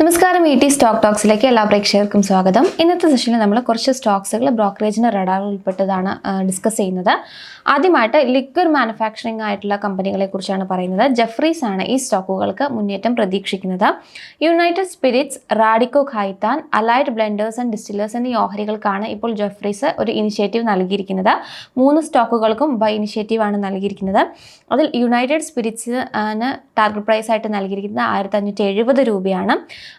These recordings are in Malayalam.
നമസ്കാരം ഇ ടി സ്റ്റോക്ക് ടോക്സിലേക്ക് എല്ലാ പ്രേക്ഷകർക്കും സ്വാഗതം. ഇന്നത്തെ സെഷനിൽ നമ്മൾ കുറച്ച് സ്റ്റോക്സുകൾ ബ്രോക്കറേജിന്റെ റഡാർ ഉൾപ്പെട്ടതാണ് ഡിസ്കസ് ചെയ്യുന്നത്. ആദ്യമായിട്ട് ലിക്വിഡ് മാനുഫാക്ചറിംഗ് ആയിട്ടുള്ള കമ്പനികളെ കുറിച്ചാണ് പറയുന്നത്. ജെഫ്രീസ് ആണ് ഈ സ്റ്റോക്കുകൾക്ക് മുന്നേറ്റം പ്രതീക്ഷിക്കുന്നത്. United Spirits Radico Khaitan Allied Blenders and Distillers എന്നീ ഓഹരികൾക്കാണ് ഇപ്പോൾ ജെഫ്രീസ് ഒരു ഇനിഷ്യേറ്റീവ് നൽകിയിരിക്കുന്നത്. മൂന്ന് സ്റ്റോക്കുകൾക്കും ബൈ ഇനിഷ്യേറ്റീവ് ആണ് നൽകിയിരിക്കുന്നത്. അതിൽ യുണൈറ്റഡ് സ്പിരിറ്റ്സ് ആണ് ടാർഗറ്റ് പ്രൈസ് ആയിട്ട് നൽകിയിരിക്കുന്നത് ആയിരത്തി അഞ്ഞൂറ്റി എഴുപത് രൂപയാണ്.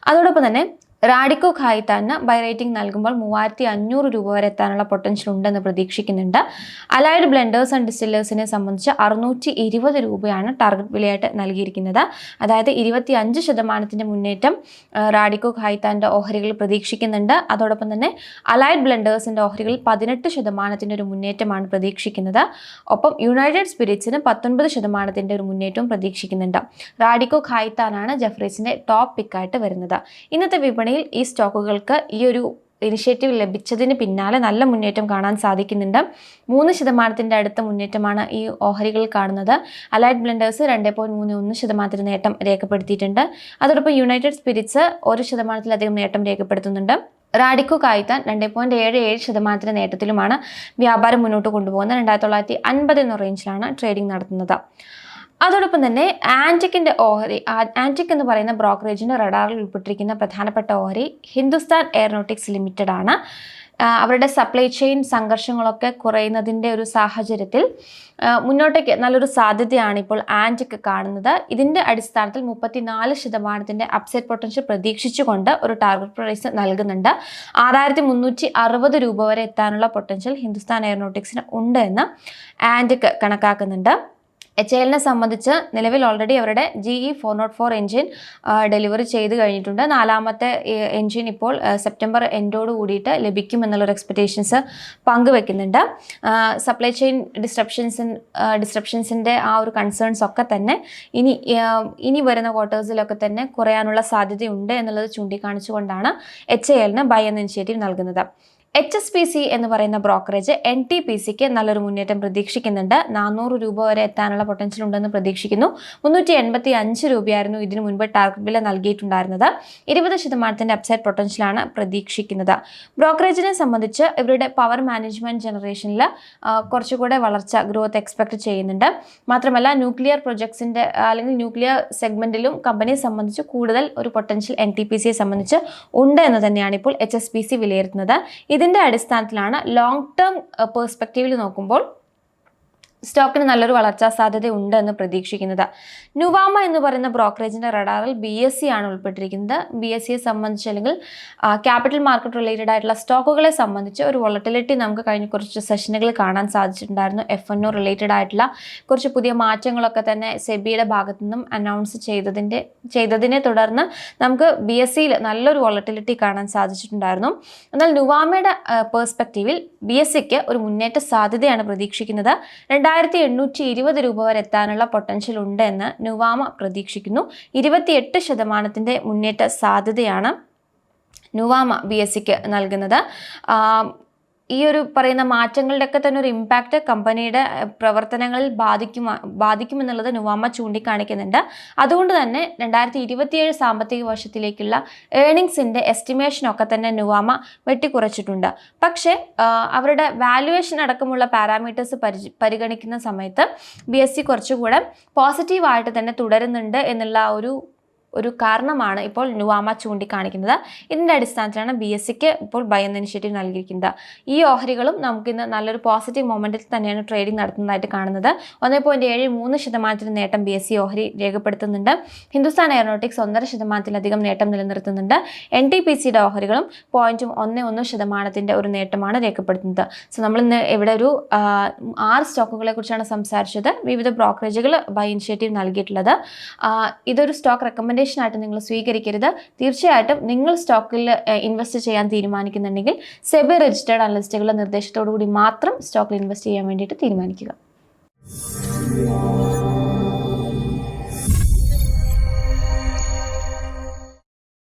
അതോടൊപ്പം തന്നെ റാഡിക്കോ ഖായിത്താന് ബൈ റേറ്റിംഗ് നൽകുമ്പോൾ മൂവായിരത്തി അഞ്ഞൂറ് രൂപ വരെ എത്താനുള്ള പൊട്ടൻഷ്യൽ ഉണ്ടെന്ന് പ്രതീക്ഷിക്കുന്നുണ്ട്. അലൈഡ് ബ്ലെൻഡേഴ്സ് ആൻഡ് ഡിസ്റ്റില്ലേഴ്സിനെ സംബന്ധിച്ച് അറുന്നൂറ്റി ഇരുപത് രൂപയാണ് ടാർഗറ്റ് വിലയായിട്ട് നൽകിയിരിക്കുന്നത്. അതായത് ഇരുപത്തി അഞ്ച് ശതമാനത്തിന്റെ മുന്നേറ്റം റാഡിക്കോ ഖായിത്താന്റെ ഓഹരികൾ പ്രതീക്ഷിക്കുന്നുണ്ട്. അതോടൊപ്പം തന്നെ അലൈഡ് ബ്ലെൻഡേഴ്സിന്റെ ഓഹരികൾ പതിനെട്ട് ശതമാനത്തിന്റെ ഒരു മുന്നേറ്റമാണ് പ്രതീക്ഷിക്കുന്നത്. ഒപ്പം യുണൈറ്റഡ് സ്പിരിറ്റ്സിന് പത്തൊൻപത് ശതമാനത്തിന്റെ ഒരു മുന്നേറ്റവും പ്രതീക്ഷിക്കുന്നുണ്ട്. റാഡിക്കോ ഖായിത്താനാണ് ജഫ്രീസിന്റെ ടോപ്പ് പിക്കായിട്ട് വരുന്നത്. ഇന്നത്തെ വിപണിയിൽ ഈ സ്റ്റോക്കുകൾക്ക് ഈ ഒരു ഇനിഷ്യേറ്റീവ് ലഭിച്ചതിന് പിന്നാലെ നല്ല മുന്നേറ്റം കാണാൻ സാധിക്കുന്നുണ്ട്. മൂന്ന് ശതമാനത്തിന്റെ അടുത്ത മുന്നേറ്റമാണ് ഈ ഓഹരികൾ കാണുന്നത്. അലൈഡ് ബ്ലെൻഡേഴ്സ് രണ്ട് പോയിന്റ് മൂന്ന് ഒന്ന് ശതമാനത്തിന് നേട്ടം രേഖപ്പെടുത്തിയിട്ടുണ്ട്. അതോടൊപ്പം യുണൈറ്റഡ് സ്പിരിറ്റ്സ് ഒരു ശതമാനത്തിലധികം നേട്ടം രേഖപ്പെടുത്തുന്നുണ്ട്. റാഡിക്കോ കായ്ത്താൻ രണ്ട് പോയിന്റ് ഏഴ് ഏഴ് ശതമാനത്തിന്റെ നേട്ടത്തിലുമാണ് വ്യാപാരം മുന്നോട്ട് കൊണ്ടുപോകുന്നത്. രണ്ടായിരത്തി തൊള്ളായിരത്തി അൻപത് എന്ന റേഞ്ചിലാണ് ട്രേഡിംഗ് നടത്തുന്നത്. അതോടൊപ്പം തന്നെ ആന്റിക്കിന്റെ ഓഹരി ആന്റിക് എന്ന് പറയുന്ന ബ്രോക്കറേജിന്റെ റഡാറിൽ ഉൾപ്പെട്ടിരിക്കുന്ന പ്രധാനപ്പെട്ട ഓഹരി ഹിന്ദുസ്ഥാൻ എയറോനോട്ടിക്സ് ലിമിറ്റഡ് ആണ്. അവരുടെ സപ്ലൈ ചെയിൻ സംഘർഷങ്ങളൊക്കെ കുറയുന്നതിന്റെ ഒരു സാഹചര്യത്തിൽ മുന്നോട്ടേക്ക് നല്ലൊരു സാധ്യതയാണ് ഇപ്പോൾ ആന്റിക് കാണുന്നത്. ഇതിന്റെ അടിസ്ഥാനത്തിൽ മുപ്പത്തിനാല് ശതമാനത്തിന്റെ അപ്സൈഡ് പൊട്ടൻഷ്യൽ പ്രതീക്ഷിച്ചുകൊണ്ട് ഒരു ടാർഗറ്റ് പ്രൈസ് നൽകുന്നുണ്ട്. ആറായിരത്തി മുന്നൂറ്റി അറുപത് രൂപ വരെ എത്താനുള്ള പൊട്ടൻഷ്യൽ ഹിന്ദുസ്ഥാൻ എയറോനോട്ടിക്സിന് ഉണ്ട് എന്ന് ആന്റിക് കണക്കാക്കുന്നുണ്ട്. എച്ച് എല്ലിനെ സംബന്ധിച്ച് നിലവിൽ ഓൾറെഡി അവരുടെ G E four naught four engine delivery ചെയ്ത് കഴിഞ്ഞിട്ടുണ്ട്. നാലാമത്തെ എൻജിൻ ഇപ്പോൾ സെപ്റ്റംബർ എൻഡോട് കൂടിയിട്ട് ലഭിക്കും എന്നുള്ളൊരു എക്സ്പെക്റ്റേഷൻസ് പങ്കുവെക്കുന്നുണ്ട്. സപ്ലൈ ചെയിൻ ഡിസ്ട്രപ്ഷൻസിൻ ഡിസ്ട്രപ്ഷൻസിന്റെ ആ ഒരു കൺസേൺസ് ഒക്കെ തന്നെ ഇനി ഇനി വരുന്ന ക്വാർട്ടേഴ്സിലൊക്കെ തന്നെ കുറയാനുള്ള സാധ്യതയുണ്ട് എന്നുള്ളത് ചൂണ്ടിക്കാണിച്ചുകൊണ്ടാണ് എച്ച് എ എല്ലിന് ബൈ എന്ന ഇനിഷ്യേറ്റീവ് നൽകുന്നത്. എച്ച് എസ് പി സി എന്ന് പറയുന്ന ബ്രോക്കറേജ് എൻ ടി പി സിക്ക് നല്ലൊരു മുന്നേറ്റം പ്രതീക്ഷിക്കുന്നുണ്ട്. നാനൂറ് രൂപ വരെ എത്താനുള്ള പൊട്ടൻഷ്യൽ ഉണ്ടെന്ന് പ്രതീക്ഷിക്കുന്നു. മുന്നൂറ്റി എൺപത്തി അഞ്ച് രൂപയായിരുന്നു ഇതിനു മുൻപ് ടാർഗറ്റ് വില നൽകിയിട്ടുണ്ടായിരുന്നത്. ഇരുപത് ശതമാനത്തിന്റെ അപ്സൈഡ് പൊട്ടൻഷ്യലാണ് പ്രതീക്ഷിക്കുന്നത്. ബ്രോക്കറേജിനെ സംബന്ധിച്ച് ഇവരുടെ പവർ മാനേജ്മെന്റ് ജനറേഷനിൽ കുറച്ചുകൂടെ വളർച്ച ഗ്രോത്ത് എക്സ്പെക്ട് ചെയ്യുന്നുണ്ട്. മാത്രമല്ല ന്യൂക്ലിയർ പ്രൊജക്ട്സിന്റെ അല്ലെങ്കിൽ ന്യൂക്ലിയർ സെഗ്മെന്റിലും കമ്പനിയെ സംബന്ധിച്ച് കൂടുതൽ ഒരു പൊട്ടൻഷ്യൽ എൻ ടി പി സിയെ സംബന്ധിച്ച് ഉണ്ട് എന്ന് തന്നെയാണ് ഇപ്പോൾ എച്ച് എസ് പി സി വിലയിരുത്തുന്നത്. ഇതിന്റെ അടിസ്ഥാനത്തിലാണ് ലോങ് ടേം പേഴ്സ്പെക്റ്റീവിൽ നോക്കുമ്പോൾ സ്റ്റോക്കിന് നല്ലൊരു വളർച്ചാ സാധ്യത ഉണ്ടെന്ന് പ്രതീക്ഷിക്കുന്നത്. നുവാമ എന്ന് പറയുന്ന ബ്രോക്കറേജിന്റെ റഡാറിൽ ബി എസ് സി ആണ് ഉൾപ്പെട്ടിരിക്കുന്നത്. ബി എസ് സിയെ സംബന്ധിച്ച് അല്ലെങ്കിൽ ക്യാപിറ്റൽ മാർക്കറ്റ് റിലേറ്റഡ് ആയിട്ടുള്ള സ്റ്റോക്കുകളെ സംബന്ധിച്ച് ഒരു വോളറ്റിലിറ്റി നമുക്ക് കഴിഞ്ഞ കുറച്ച് സെഷനുകൾ കാണാൻ സാധിച്ചിട്ടുണ്ടായിരുന്നു. എഫ് എൻ ഒ റിലേറ്റഡ് ആയിട്ടുള്ള കുറച്ച് പുതിയ മാറ്റങ്ങളൊക്കെ തന്നെ സെബിയുടെ ഭാഗത്തു നിന്നും അനൗൺസ് ചെയ്തതിന്റെ ചെയ്തതിനെ തുടർന്ന് നമുക്ക് ബി എസ് സിയിൽ നല്ലൊരു വോളറ്റിലിറ്റി കാണാൻ സാധിച്ചിട്ടുണ്ടായിരുന്നു. എന്നാൽ നുവാമയുടെ പേഴ്സ്പെക്റ്റീവിൽ ബി എസ് സിക്ക് ഒരു മുന്നേറ്റ സാധ്യതയാണ് പ്രതീക്ഷിക്കുന്നത്. രണ്ടായിരത്തി എണ്ണൂറ്റി ഇരുപത് രൂപ വരെ എത്താനുള്ള പൊട്ടൻഷ്യൽ ഉണ്ട് എന്ന് നുവാമ പ്രതീക്ഷിക്കുന്നു. ഇരുപത്തിയെട്ട് ശതമാനത്തിന്റെ മുന്നേറ്റ സാധ്യതയാണ് നുവാമ ബി എസ് സിക്ക് നൽകുന്നത് ഈ ഒരു പറയുന്ന മാറ്റങ്ങളുടെയൊക്കെ തന്നെ ഒരു ഇമ്പാക്റ്റ് കമ്പനിയുടെ പ്രവർത്തനങ്ങളിൽ ബാധിക്കും ബാധിക്കുമെന്നുള്ളത് നുവാമ ചൂണ്ടിക്കാണിക്കുന്നുണ്ട്. അതുകൊണ്ട് തന്നെ രണ്ടായിരത്തി ഇരുപത്തിയേഴ് സാമ്പത്തിക വർഷത്തിലേക്കുള്ള ഏണിങ്സിന്റെ എസ്റ്റിമേഷനൊക്കെ തന്നെ നുവാമ വെട്ടിക്കുറച്ചിട്ടുണ്ട്. പക്ഷേ അവരുടെ വാല്യുവേഷൻ അടക്കമുള്ള പാരാമീറ്റേഴ്സ് പരിച പരിഗണിക്കുന്ന സമയത്ത് ബി എസ് സി കുറച്ചുകൂടെ പോസിറ്റീവായിട്ട് തന്നെ തുടരുന്നുണ്ട് എന്നുള്ള ഒരു ഒരു കാരണമാണ് ഇപ്പോൾ നുവാമ ചൂണ്ടിക്കാണിക്കുന്നത്. ഇതിന്റെ അടിസ്ഥാനത്തിലാണ് ബി എസ് സിക്ക് ഇപ്പോൾ ബൈ എന്ന ഇനിഷ്യേറ്റീവ് നൽകിയിരിക്കുന്നത്. ഈ ഓഹരികളും നമുക്കിന്ന് നല്ലൊരു പോസിറ്റീവ് മൊമെന്റിൽ തന്നെയാണ് ട്രേഡിംഗ് നടത്തുന്നതായിട്ട് കാണുന്നത്. ഒന്നേ പോയിന്റ് ഏഴ് മൂന്ന് ശതമാനത്തിന് നേട്ടം ബി എസ് സി ഓഹരി രേഖപ്പെടുത്തുന്നുണ്ട്. ഹിന്ദുസ്ഥാൻ എയറോനോട്ടിക്സ് ഒന്നര ശതമാനത്തിലധികം നേട്ടം നിലനിർത്തുന്നുണ്ട്. എൻ ടി പി സിയുടെ ഓഹരികളും പോയിന്റും ഒന്ന് ഒന്ന് ശതമാനത്തിന്റെ ഒരു നേട്ടമാണ് രേഖപ്പെടുത്തുന്നത്. സോ നമ്മളിന്ന് ഇവിടെ ഒരു ആറ് സ്റ്റോക്കുകളെ കുറിച്ചാണ് സംസാരിച്ചത്. വിവിധ ബ്രോക്കറേജുകൾ ബൈ ഇനിഷ്യേറ്റീവ് നൽകിയിട്ടുള്ളത്. ഇതൊരു സ്റ്റോക്ക് റെക്കമെൻഡേഷൻ ആയിട്ട് നിങ്ങൾ സ്വീകരിക്കരുത്. തീർച്ചയായിട്ടും നിങ്ങൾ സ്റ്റോക്കിൽ ഇൻവെസ്റ്റ് ചെയ്യാൻ തീരുമാനിക്കുന്നുണ്ടെങ്കിൽ സെബി രജിസ്റ്റേർഡ് അനലിസ്റ്റുകളുടെ നിർദ്ദേശത്തോടു കൂടി മാത്രം സ്റ്റോക്കിൽ ഇൻവെസ്റ്റ് ചെയ്യാൻ വേണ്ടിയിട്ട് തീരുമാനിക്കുക.